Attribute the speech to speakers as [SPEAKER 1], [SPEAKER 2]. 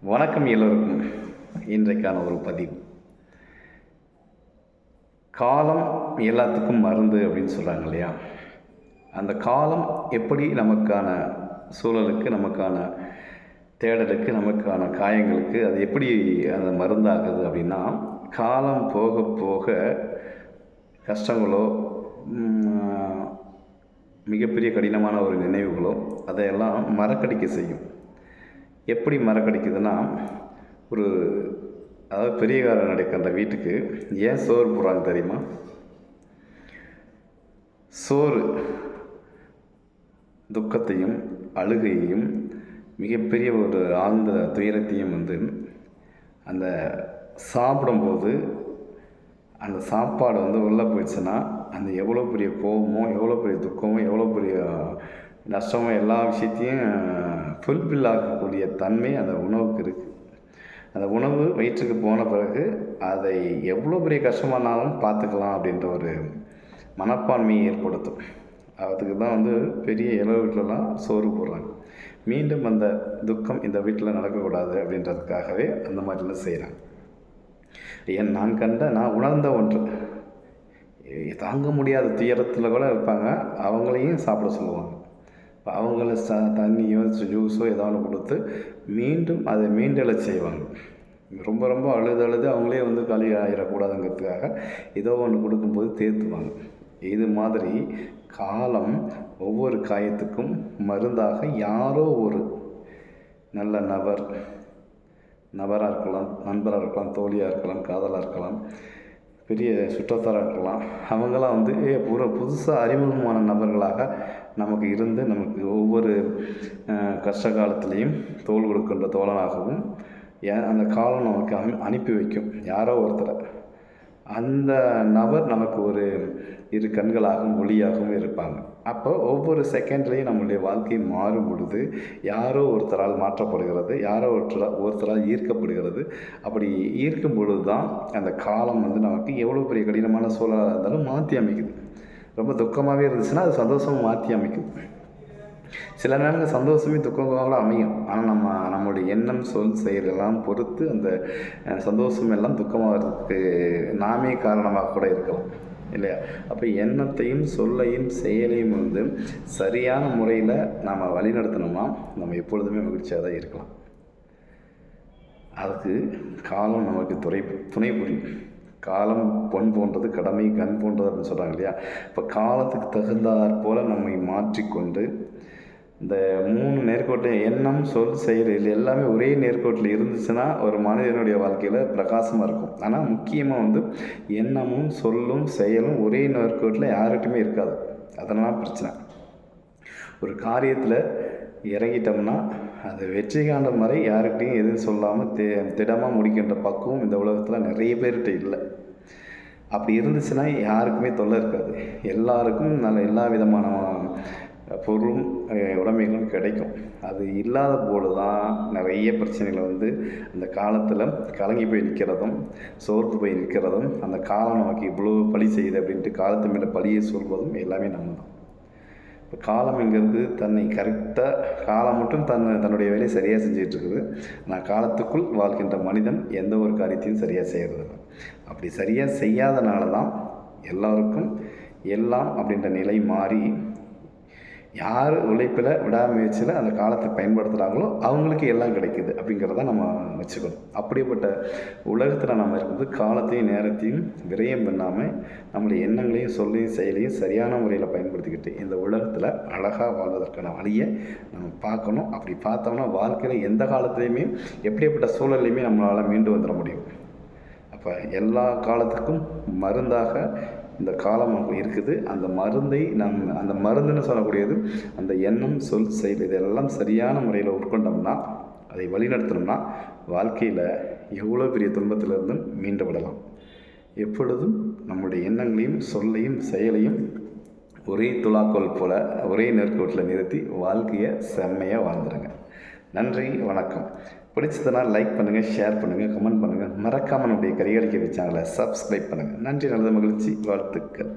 [SPEAKER 1] வணக்கம் எல்லோருக்கும். இன்றைக்கான ஒரு பதிவு. காலம் எல்லாத்துக்கும் மருந்து அப்படின்னு சொல்கிறாங்க இல்லையா? அந்த காலம் எப்படி நமக்கான சூழலுக்கு நமக்கான தேடலுக்கு நமக்கான காயங்களுக்கு அது எப்படி அந்த மருந்தாகுது அப்படின்னா காலம் போக போக கஷ்டங்களோ மிகப்பெரிய கடினமான ஒரு நினைவுகளோ அதையெல்லாம் மறக்கடிக்க செய்யும். எப்படி மறக்கடிக்குதுன்னா ஒரு அதாவது பெரியகாரன் நடக்கின்ற வீட்டுக்கு ஏன் சோறு போடுறாங்க தெரியுமா? சோறு துக்கத்தையும் அழுகையையும் மிகப்பெரிய ஒரு ஆழ்ந்த துயரத்தையும் வந்து அந்த சாப்பிடும்போது அந்த சாப்பாடு வந்து உள்ளே போயிடுச்சுன்னா அந்த எவ்வளோ பெரிய கோபமோ எவ்வளோ பெரிய துக்கமோ எவ்வளோ பெரிய நஷ்டம் எல்லா விஷயத்தையும் ஃபுல்ஃபில் ஆகக்கூடிய தன்மை அந்த உணவுக்கு இருக்குது அந்த உணவு வயிற்றுக்கு போன பிறகு அதை எவ்வளோ பெரிய கஷ்டமானாலும் பார்த்துக்கலாம் அப்படின்ற ஒரு மனப்பான்மையை ஏற்படுத்தும். அதுக்கு தான் வந்து பெரிய இளவு வீட்டிலலாம் சோறு போடுறாங்க. மீண்டும் அந்த துக்கம் இந்த வீட்டில் நடக்கக்கூடாது அப்படின்றதுக்காகவே அந்த மாதிரிலாம் செய்கிறாங்க ஏன் நான் கண்ட நான் உணர்ந்த ஒன்று. தாங்க முடியாத துயரத்தில் கூட இருப்பாங்க. அவங்களையும் சாப்பிட சொல்லுவாங்க. அவங்கள ச தண்ணியோ ஜூஸோ ஏதோ ஒன்று கொடுத்து மீண்டும் அதை மீண்டெழச் செய்வாங்க. ரொம்ப ரொம்ப அழுது அழுது அவங்களே வந்து காலி ஆகிடக்கூடாதுங்கிறதுக்காக ஏதோ ஒன்று கொடுக்கும்போது தேத்துவாங்க. இது மாதிரி காலம் ஒவ்வொரு காயத்துக்கும் மருந்தாக யாரோ ஒரு நல்ல நபர் நபராக இருக்கலாம் நண்பராக இருக்கலாம் தோழியாக இருக்கலாம் காதலாக இருக்கலாம் பெரிய சுற்றத்தாராக இருக்கலாம் அவங்களாம் வந்து ஏ, ஒரு புதுசாக அறிமுகமான நபர்களாக நமக்கு இருந்து நமக்கு ஒவ்வொரு கஷ்ட காலத்துலேயும் தோல் கொடுக்கின்ற தோழனாகவும் ஏன் அந்த காலம் நமக்கு அனுப்பி வைக்கும். யாரோ ஒருத்தரை. அந்த நபர் நமக்கு ஒரு இரு கண்களாகவும் ஒளியாகவும் இருப்பாங்க. அப்போ ஒவ்வொரு செகண்ட்லேயும் நம்மளுடைய வாழ்க்கை மாறும் பொழுது யாரோ ஒருத்தரால் மாற்றப்படுகிறது யாரோ ஒருத்தரால் ஒருத்தரால் ஈர்க்கப்படுகிறது. அப்படி ஈர்க்கும் பொழுது தான் அந்த காலம் வந்து நமக்கு எவ்வளோ பெரிய கடினமான சூழலாக இருந்தாலும் மாற்றி அமைக்குது. ரொம்ப துக்கமாகவே இருந்துச்சுன்னா அது சந்தோஷமாக மாற்றி அமைக்குது. சில நேரங்கள் சந்தோஷமே துக்கமாக அமையும். ஆனால் நம்ம நம்மளுடைய எண்ணம் சொல் செயலெல்லாம் பொறுத்து அந்த சந்தோஷம் எல்லாம் துக்கமாகிறதுக்கு நாமே காரணமாக கூட இருக்கலாம். இல்லையா? அப்போ எண்ணத்தையும் சொல்லையும் செயலையும் வந்து சரியான முறையில் நாம் வழிநடத்தினோம்னா நம்ம எப்பொழுதுமே மகிழ்ச்சியாக தான் இருக்கலாம். அதுக்கு காலம் நமக்கு துறை துணை புரியும். காலம் பொன் போன்றது கடமை கண் போன்றது அப்படின்னு சொல்கிறாங்க இல்லையா? இப்போ காலத்துக்கு தகுந்தாற் போல் நம்மை மாற்றிக்கொண்டு இந்த மூணு நேர்கோட்டை எண்ணம் சொல் செயல் இது எல்லாமே ஒரே நேர்கோட்டில் இருந்துச்சுன்னா ஒரு மனிதனுடைய வாழ்க்கையில் பிரகாசமாக இருக்கும். ஆனால் முக்கியமாக வந்து எண்ணமும் சொல்லும் செயலும் ஒரே நேர்கோட்டில் யார்கிட்டையுமே இருக்காது. அதெல்லாம் பிரச்சனை. ஒரு காரியத்தில் இறங்கிட்டோம்னா அது வெற்றி காண்டம் வரை யாருக்கிட்டையும் எதுவும் சொல்லாமல் தே திடமாக முடிக்கின்ற பக்குவம் இந்த உலகத்தில் நிறைய பேர்கிட்ட இல்லை. அப்படி இருந்துச்சுன்னா யாருக்குமே தொல்லை இருக்காது. எல்லாருக்கும் நல்ல எல்லா விதமான பொருளும் உடைமைகளும் கிடைக்கும். அது இல்லாத போது தான் நிறைய பிரச்சனைகள் வந்து அந்த காலத்தில் கலங்கி போய் நிற்கிறதும் சோர்த்து போய் நிற்கிறதும் அந்த காலம் நமக்கு இவ்வளோ பழி செய்யுது அப்படின்ட்டு காலத்து மேலே பழியை சொல்வதும் எல்லாமே நம்ம தான் இப்போ காலம்ங்கிறது தன்னை கரெக்டாக காலம் மட்டும் தன் தன்னுடைய வேலையை சரியாக செஞ்சுட்டு இருக்குது ஆனால் காலத்துக்குள் வாழ்கின்ற மனிதன் எந்த ஒரு காரியத்தையும் சரியாக செய்கிறதில்ல அப்படி சரியாக செய்யாதனால தான் எல்லாருக்கும் எல்லாம் அப்படின்ற நிலை மாறி யார் உழைப்பில் விடாமுயற்சியில் அந்த காலத்தை பயன்படுத்துகிறாங்களோ அவங்களுக்கு எல்லாம் கிடைக்குது அப்படிங்கிறத நம்ம வச்சுக்கணும். அப்படிப்பட்ட உலகத்தில் நம்ம இருக்கும்போது காலத்தையும் நேரத்தையும் விரயம் பண்ணாமல் நம்மளுடைய எண்ணங்களையும் சொல்லையும் செயலையும் சரியான முறையில் பயன்படுத்திக்கிட்டு இந்த உலகத்தில் அழகாக வாழ்வதற்கான வழியை நம்ம பார்க்கணும். அப்படி பார்த்தோம்னா வாழ்க்கையில் எந்த காலத்துலேயுமே எப்படிப்பட்ட சூழல்லையுமே நம்மளால் மீண்டு வந்துட முடியும். அப்போ எல்லா காலத்துக்கும் மருந்தாக இந்த காலம் இருக்குது. அந்த மருந்தை நம் அந்த மருந்துன்னு சொல்லக்கூடியது அந்த எண்ணம் சொல் செயல் இதெல்லாம் சரியான முறையில் உட்கொண்டோம்னா அதை வழிநடத்தினோம்னா வாழ்க்கையில் எவ்வளோ பெரிய துன்பத்திலிருந்தும் மீண்டு விடலாம் எப்பொழுதும் நம்முடைய எண்ணங்களையும் சொல்லையும் செயலையும் ஒரே துலாக்கோல் போல் ஒரே நேர்கோட்டில் நிறுத்தி வாழ்க்கையை செம்மையாக வாழ்ந்துருங்க. நன்றி வணக்கம். பிடிச்சதுனா லைக் பண்ணுங்கள் ஷேர் பண்ணுங்கள் கமெண்ட் பண்ணுங்கள் மறக்காமல் நம்முடைய கரிகாலிக்க சேனலை சப்ஸ்கிரைப் பண்ணுங்கள் நன்றி நல்லது மகிழ்ச்சி வாழ்த்துக்கள்.